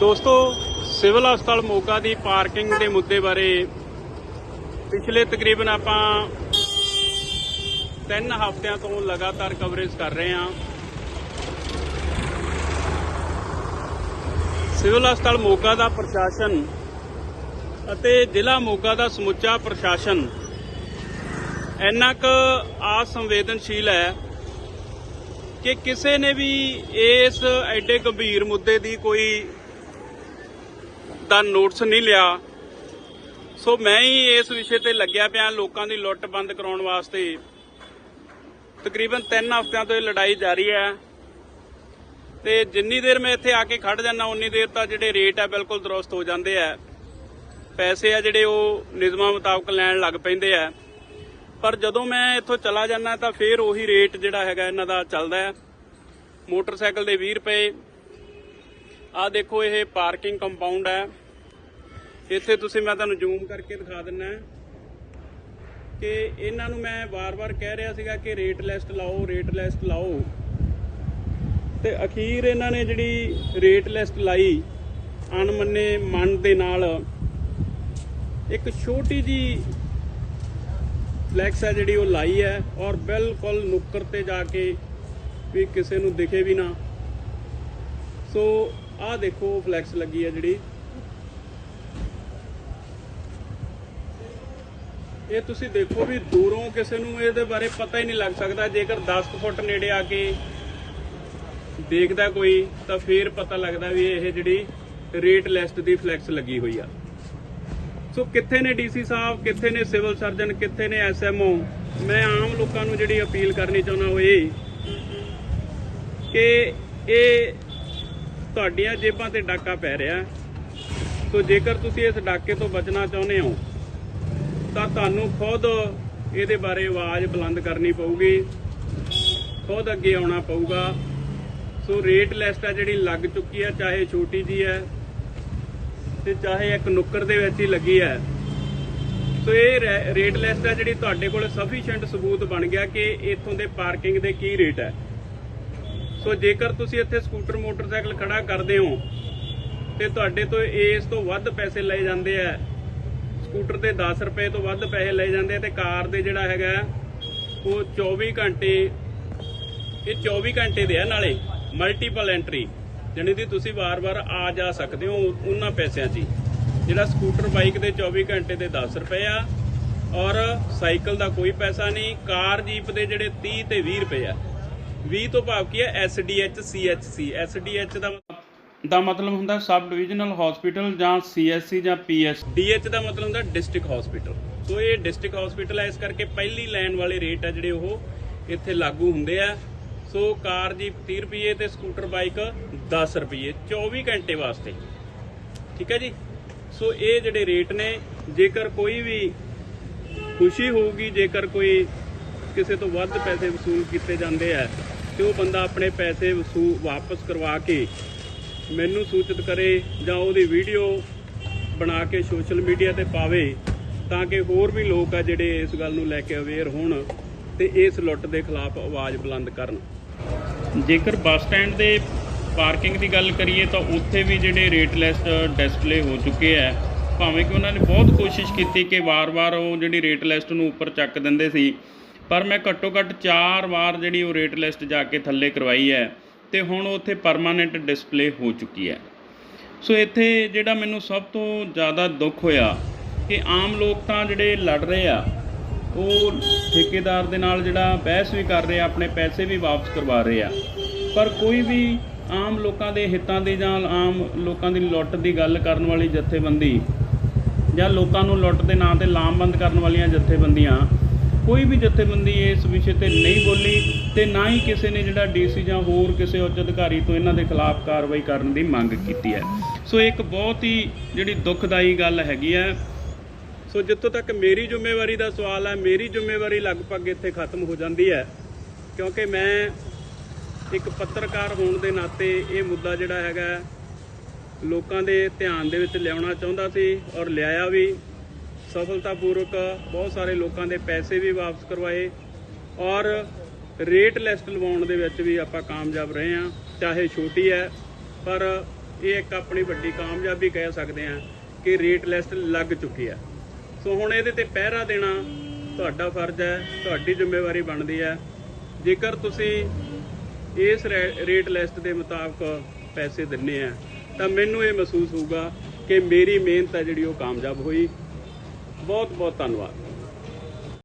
ਦੋਸਤੋ, ਸਿਵਲ ਹਸਪਤਾਲ ਮੋਗਾ ਦੀ ਪਾਰਕਿੰਗ ਦੇ ਮੁੱਦੇ ਬਾਰੇ ਪਿਛਲੇ ਤਕਰੀਬਨ ਆਪਾਂ ਤਿੰਨ ਹਫ਼ਤਿਆਂ ਤੋਂ ਲਗਾਤਾਰ ਕਵਰੇਜ ਕਰ ਰਹੇ ਹਾਂ। ਸਿਵਲ ਹਸਪਤਾਲ ਮੋਗਾ ਦਾ ਪ੍ਰਸ਼ਾਸਨ ਅਤੇ ਜ਼ਿਲ੍ਹਾ ਮੋਗਾ ਦਾ ਸਮੁੱਚਾ ਪ੍ਰਸ਼ਾਸਨ ਇੰਨਾ ਕੁ ਅਸੰਵੇਦਨਸ਼ੀਲ ਹੈ ਕਿ ਕਿਸੇ ਨੇ ਵੀ ਇਸ ਐਡੇ ਗੰਭੀਰ ਮੁੱਦੇ ਦੀ ਕੋਈ ਦਾ ਨੋਟਿਸ ਨਹੀਂ ਲਿਆ। ਸੋ ਮੈਂ ਹੀ ਇਸ ਵਿਸ਼ੇ ਤੇ ਲੱਗਿਆ ਪਿਆ ਲੋਕਾਂ ਦੀ ਲੁੱਟ ਬੰਦ ਕਰਾਉਣ ਵਾਸਤੇ। ਤਕਰੀਬਨ 3 ਹਫ਼ਤਿਆਂ ਤੋਂ ਇਹ ਲੜਾਈ ਜਾਰੀ ਹੈ। ਤੇ ਜਿੰਨੀ ਦੇਰ ਮੈਂ ਇੱਥੇ ਆ ਕੇ ਖੜ ਜਾਂਦਾ, ਉਨੀ ਦੇਰ ਤਾਂ ਜਿਹੜੇ ਰੇਟ ਆ ਬਿਲਕੁਲ ਦਰੁਸਤ ਹੋ ਜਾਂਦੇ ਆ। ਪੈਸੇ ਆ ਜਿਹੜੇ ਉਹ ਨਿਯਮਾਂ ਮੁਤਾਬਕ ਲੈਣ ਲੱਗ ਪੈਂਦੇ ਆ। ਪਰ ਜਦੋਂ ਮੈਂ ਇੱਥੋਂ ਚਲਾ ਜਾਂਦਾ ਤਾਂ ਫੇਰ ਉਹੀ ਰੇਟ ਜਿਹੜਾ ਹੈਗਾ ਇਹਨਾਂ ਦਾ ਚੱਲਦਾ ਹੈ। ਮੋਟਰਸਾਈਕਲ ਦੇ 20 ਰੁਪਏ। ਆ ਦੇਖੋ, ਇਹ ਪਾਰਕਿੰਗ ਕੰਪਾਊਂਡ ਹੈ। ਇੱਥੇ ਤੁਸੀਂ ਮੈਂ ਤੁਹਾਨੂੰ ਜ਼ੂਮ ਕਰਕੇ ਦਿਖਾ ਦਿੰਨਾ ਕਿ ਇਹਨਾਂ ਨੂੰ ਮੈਂ ਵਾਰ-ਵਾਰ ਕਹਿ ਰਿਹਾ ਸੀਗਾ ਕਿ ਰੇਟ ਲਿਸਟ ਲਾਓ, ਰੇਟ ਲਿਸਟ ਲਾਓ। ਤੇ ਅਖੀਰ ਇਹਨਾਂ ਨੇ ਜਿਹੜੀ ਰੇਟ ਲਿਸਟ ਲਾਈ, ਅਣਮੰਨੇ ਮਨ ਦੇ ਨਾਲ, ਇੱਕ ਛੋਟੀ ਜੀ ਫਲੈਕਸ ਹੈ ਜਿਹੜੀ ਉਹ ਲਾਈ ਹੈ ਔਰ ਬਿਲਕੁਲ ਨੁੱਕਰ ਤੇ ਜਾ ਕੇ ਵੀ ਕਿਸੇ ਨੂੰ ਦਿਖੇ ਵੀ ਨਾ। ਸੋ ਆਹ ਦੇਖੋ ਫਲੈਕਸ ਲੱਗੀ ਹੈ ਜਿਹੜੀ। ਇਹ ਤੁਸੀਂ ਦੇਖੋ ਵੀ ਦੂਰੋਂ ਕਿਸੇ ਨੂੰ ਇਹਦੇ ਬਾਰੇ ਪਤਾ ਹੀ ਨਹੀਂ ਲੱਗ ਸਕਦਾ। ਜੇਕਰ 10 ਕੁ ਫੁੱਟ ਨੇੜੇ ਆ ਕੇ ਦੇਖਦਾ ਕੋਈ, ਤਾਂ ਫੇਰ ਪਤਾ ਲੱਗਦਾ ਵੀ ਇਹ ਜਿਹੜੀ ਰੇਟ ਲਿਸਟ ਦੀ ਫਲੈਕਸ ਲੱਗੀ ਹੋਈ ਆ। ਸੋ ਕਿੱਥੇ ਨੇ ਡੀਸੀ ਸਾਹਿਬ, ਕਿੱਥੇ ਨੇ ਸਿਵਲ ਸਰਜਨ, ਕਿੱਥੇ ਨੇ ਐਸਐਮਓ? ਮੈਂ ਆਮ ਲੋਕਾਂ ਨੂੰ ਜਿਹੜੀ ਅਪੀਲ ਕਰਨੀ ਚਾਹੁੰਦਾ ਉਹ ਇਹ ਕਿ ਇਹ ਤੁਹਾਡੀਆਂ ਜੇਬਾਂ ਤੇ ਡਾਕਾ ਪੈ ਰਿਹਾ। ਸੋ ਜੇਕਰ ਤੁਸੀਂ ਇਸ ਡਾਕੇ ਤੋਂ ਬਚਣਾ ਚਾਹੁੰਦੇ ਹੋ ਤਾਂ ਤੁਹਾਨੂੰ ਖੁਦ ਇਹਦੇ ਬਾਰੇ ਆਵਾਜ਼ ਬੁਲੰਦ ਕਰਨੀ ਪਊਗੀ। ਖੁਦ ਅੱਗੇ ਆਉਣਾ ਪਊਗਾ। ਸੋ ਰੇਟ ਲਿਸਟ ਆ ਜਿਹੜੀ ਲੱਗ ਚੁੱਕੀ ਹੈ ਚਾਹੇ ਛੋਟੀ ਜੀ ਹੈ ਤੇ ਚਾਹੇ ਇੱਕ ਨੁੱਕਰ ਦੇ ਵਿੱਚ ਹੀ ਲੱਗੀ ਹੈ ਸੋ ਇਹ ਰੈ- ਰੇਟ ਲਿਸਟ ਹੈ ਜਿਹੜੀ ਤੁਹਾਡੇ ਕੋਲ ਸਫੀਸ਼ੀਐਂਟ ਸਬੂਤ ਬਣ ਗਿਆ ਕਿ ਇੱਥੋਂ ਦੇ ਪਾਰਕਿੰਗ ਦੇ ਕੀ ਰੇਟ ਹੈ ਸੋ ਜੇਕਰ ਤੁਸੀਂ ਇੱਥੇ ਸਕੂਟਰ, ਮੋਟਰਸਾਈਕਲ ਖੜਾ ਕਰਦੇ ਹੋ ਤੇ ਤੁਹਾਡੇ ਤੋਂ ਇਸ ਤੋਂ ਵੱਧ ਪੈਸੇ ਲਏ ਜਾਂਦੇ ਆ ਸਕੂਟਰ ਤੇ 10 ਰੁਪਏ ਤੋਂ ਵੱਧ ਪੈਸੇ ਲਏ ਜਾਂਦੇ ਆ ਤੇ ਕਾਰ ਦੇ ਜਿਹੜਾ ਹੈਗਾ, ਉਹ 24 ਘੰਟੇ, ਇਹ 24 ਘੰਟੇ ਦੇ ਆ ਨਾਲੇ ਮਲਟੀਪਲ ਐਂਟਰੀ ਜਾਣੀ ਕਿ ਤੁਸੀਂ ਵਾਰ-ਵਾਰ ਆ ਜਾ ਸਕਦੇ ਹੋ ਉਹਨਾਂ ਪੈਸਿਆਂ 'ਚ ਹੀ। ਜਿਹੜਾ ਸਕੂਟਰ ਬਾਈਕ ਦੇ 24 ਘੰਟੇ ਦੇ 10 ਰੁਪਏ ਆ, ਔਰ ਸਾਈਕਲ ਦਾ ਕੋਈ ਪੈਸਾ ਨਹੀਂ, ਕਾਰ ਜੀਪ ਦੇ ਜਿਹੜੇ 30 ਤੇ 20 ਰੁਪਏ ਆ 20 ਤੋਂ ਭਾਵ ਕੀ ਹੈ ਐਸਡੀਐਚ ਸੀਐਚਸੀ ਐਸਡੀਐਚ ਦਾ ਦਾ ਮਤਲਬ ਹੁੰਦਾ ਸਬ ਡਿਵੀਜ਼ਨਲ ਹਸਪੀਟਲ ਜਾਂ ਸੀਐਸਸੀ ਜਾਂ ਪੀਐਸ। ਡੀਐਚ ਦਾ ਮਤਲਬ ਹੁੰਦਾ ਡਿਸਟ੍ਰਿਕਟ ਹਸਪੀਟਲ। ਸੋ ਇਹ ਡਿਸਟ੍ਰਿਕਟ ਹਸਪੀਟਲ ਹੈ ਇਸ ਕਰਕੇ ਪਹਿਲੀ ਲਾਈਨ ਵਾਲੇ ਰੇਟ ਆ ਜਿਹੜੇ ਉਹ ਇੱਥੇ ਲਾਗੂ ਹੁੰਦੇ ਆ। ਸੋ ਕਾਰ ਜੀਪ 30 ਰੁਪਏ ਤੇ ਸਕੂਟਰ ਬਾਈਕ 10 ਰੁਪਏ 24 ਘੰਟੇ ਵਾਸਤੇ। ਠੀਕ ਹੈ ਜੀ? ਸੋ ਇਹ ਜਿਹੜੇ ਰੇਟ ਨੇ, ਜੇਕਰ ਕੋਈ ਵੀ ਖੁਸ਼ੀ ਹੋਊਗੀ, ਜੇਕਰ ਕੋਈ ਕਿਸੇ ਤੋਂ ਵੱਧ ਪੈਸੇ ਵਸੂਲ ਕੀਤੇ ਜਾਂਦੇ ਆ, ਤੇ ਉਹ ਬੰਦਾ ਆਪਣੇ ਪੈਸੇ ਵਸੂ, ਵਾਪਸ ਕਰਵਾ ਕੇ ਮੈਨੂੰ ਸੂਚਿਤ ਕਰੇ ਜਾਂ ਉਹਦੀ ਵੀਡੀਓ ਬਣਾ ਕੇ ਸੋਸ਼ਲ ਮੀਡੀਆ ਤੇ ਪਾਵੇ ਤਾਂ ਕਿ ਹੋਰ ਵੀ ਲੋਕ ਆ ਜਿਹੜੇ ਇਸ ਗੱਲ ਨੂੰ ਲੈ ਕੇ ਅਵੇਅਰ ਹੋਣ ਤੇ ਇਸ ਲੁੱਟ ਦੇ ਖਿਲਾਫ ਆਵਾਜ਼ ਬੁਲੰਦ ਕਰਨ। ਜੇਕਰ ਬੱਸ ਸਟੈਂਡ ਦੇ ਪਾਰਕਿੰਗ ਦੀ ਗੱਲ ਕਰੀਏ ਤਾਂ ਉੱਥੇ ਵੀ ਜਿਹੜੇ ਰੇਟ ਲਿਸਟ ਡਿਸਪਲੇ ਹੋ ਚੁੱਕੇ ਆ, ਭਾਵੇਂ ਕਿ ਉਹਨਾਂ ਨੇ ਬਹੁਤ ਕੋਸ਼ਿਸ਼ ਕੀਤੀ ਕਿ ਵਾਰ-ਵਾਰ ਉਹ ਜਿਹੜੀ ਰੇਟ ਲਿਸਟ ਨੂੰ ਉੱਪਰ ਚੱਕ ਦਿੰਦੇ ਸੀ, ਪਰ ਮੈਂ ਘੱਟੋ ਘੱਟ 4 ਵਾਰ ਜਿਹੜੀ ਉਹ ਰੇਟ ਲਿਸਟ ਜਾ ਕੇ ਥੱਲੇ ਕਰਵਾਈ ਹੈ। ਤੇ ਹੁਣ ਉੱਥੇ ਪਰਮਾਨੈਂਟ ਡਿਸਪਲੇ ਹੋ ਚੁੱਕੀ ਹੈ। ਸੋ ਇੱਥੇ ਜਿਹੜਾ ਮੈਨੂੰ ਸਭ ਤੋਂ ਜ਼ਿਆਦਾ ਦੁੱਖ ਹੋਇਆ ਕਿ ਆਮ ਲੋਕ ਤਾਂ ਜਿਹੜੇ ਲੜ ਰਹੇ ਆ, ਉਹ ਠੇਕੇਦਾਰ ਦੇ ਨਾਲ ਜਿਹੜਾ ਬਹਿਸ ਵੀ ਕਰ ਰਹੇ ਆ, ਆਪਣੇ ਪੈਸੇ ਵੀ ਵਾਪਸ ਕਰਵਾ ਰਹੇ ਆ। ਪਰ ਕੋਈ ਵੀ ਆਮ ਲੋਕਾਂ ਦੇ ਹਿੱਤਾਂ ਦੀ ਜਾਂ ਆਮ ਲੋਕਾਂ ਦੀ ਲੁੱਟ ਦੀ ਗੱਲ ਕਰਨ ਵਾਲੀ ਜਥੇਬੰਦੀ ਜਾਂ ਲੋਕਾਂ ਨੂੰ ਲੁੱਟ ਦੇ ਨਾਂ ਤੇ ਲਾਮਬੰਦ ਕਰਨ ਵਾਲੀਆਂ ਜਥੇਬੰਦੀਆਂ ਕੋਈ ਵੀ ਜਥੇਬੰਦੀ ਇਸ ਵਿਸ਼ੇ ਤੇ ਨਹੀਂ ਬੋਲੀ ਤੇ ਨਾ ਹੀ ਕਿਸੇ ਨੇ ਜਿਹੜਾ ਡੀਸੀ ਜਾਂ ਹੋਰ ਕਿਸੇ ਉੱਚ ਅਧਿਕਾਰੀ ਤੋਂ ਇਹਨਾਂ ਦੇ ਖਿਲਾਫ ਕਾਰਵਾਈ ਕਰਨ ਦੀ ਮੰਗ ਕੀਤੀ ਹੈ। ਸੋ ਇੱਕ ਬਹੁਤ ਹੀ ਜਿਹੜੀ ਦੁਖਦਾਈ ਗੱਲ ਹੈਗੀ ਹੈ। ਸੋ ਜਿੱਥੋਂ ਤੱਕ ਮੇਰੀ ਜ਼ਿੰਮੇਵਾਰੀ ਦਾ ਸਵਾਲ ਹੈ, ਮੇਰੀ ਜ਼ਿੰਮੇਵਾਰੀ ਲਗਭਗ ਇੱਥੇ ਖਤਮ ਹੋ ਜਾਂਦੀ ਹੈ। ਕਿਉਂਕਿ ਮੈਂ ਇੱਕ ਪੱਤਰਕਾਰ ਹੋਣ ਦੇ ਨਾਤੇ ਇਹ ਮੁੱਦਾ ਜਿਹੜਾ ਹੈਗਾ, ਲੋਕਾਂ ਦੇ ਧਿਆਨ ਦੇ ਵਿੱਚ ਲਿਆਉਣਾ ਚਾਹੁੰਦਾ ਸੀ ਔਰ ਲਿਆਇਆ ਵੀ। ਸਫਲਤਾਪੂਰਵਕ ਬਹੁਤ ਸਾਰੇ ਲੋਕਾਂ ਦੇ ਪੈਸੇ ਵੀ ਵਾਪਸ ਕਰਵਾਏ ਔਰ ਰੇਟ ਲਿਸਟ ਲਵਾਉਣ ਦੇ ਵਿੱਚ ਵੀ ਆਪਾਂ ਕਾਮਯਾਬ ਰਹੇ ਹਾਂ, ਚਾਹੇ ਛੋਟੀ ਹੈ, ਪਰ ਇਹ ਇੱਕ ਆਪਣੀ ਵੱਡੀ ਕਾਮਯਾਬੀ ਕਹਿ ਸਕਦੇ ਹਾਂ ਕਿ ਰੇਟ ਲਿਸਟ ਲੱਗ ਚੁੱਕੀ ਹੈ। ਸੋ ਹੁਣ ਇਹਦੇ ਤੇ ਪਹਿਰਾ ਦੇਣਾ ਤੁਹਾਡਾ ਫਰਜ਼ ਹੈ, ਤੁਹਾਡੀ ਜ਼ਿੰਮੇਵਾਰੀ ਬਣਦੀ ਹੈ। ਜੇਕਰ ਤੁਸੀਂ ਇਸ ਰੈ- ਰੇਟ ਲਿਸਟ ਦੇ ਮੁਤਾਬਕ ਪੈਸੇ ਦਿੰਨੇ ਆ, ਤਾਂ ਮੈਨੂੰ ਇਹ ਮਹਿਸੂਸ ਹੋਊਗਾ ਕਿ ਮੇਰੀ ਮਿਹਨਤ ਹੈ ਜਿਹੜੀ ਉਹ ਕਾਮਯਾਬ ਹੋਈ। ਬਹੁਤ ਬਹੁਤ ਧੰਨਵਾਦ।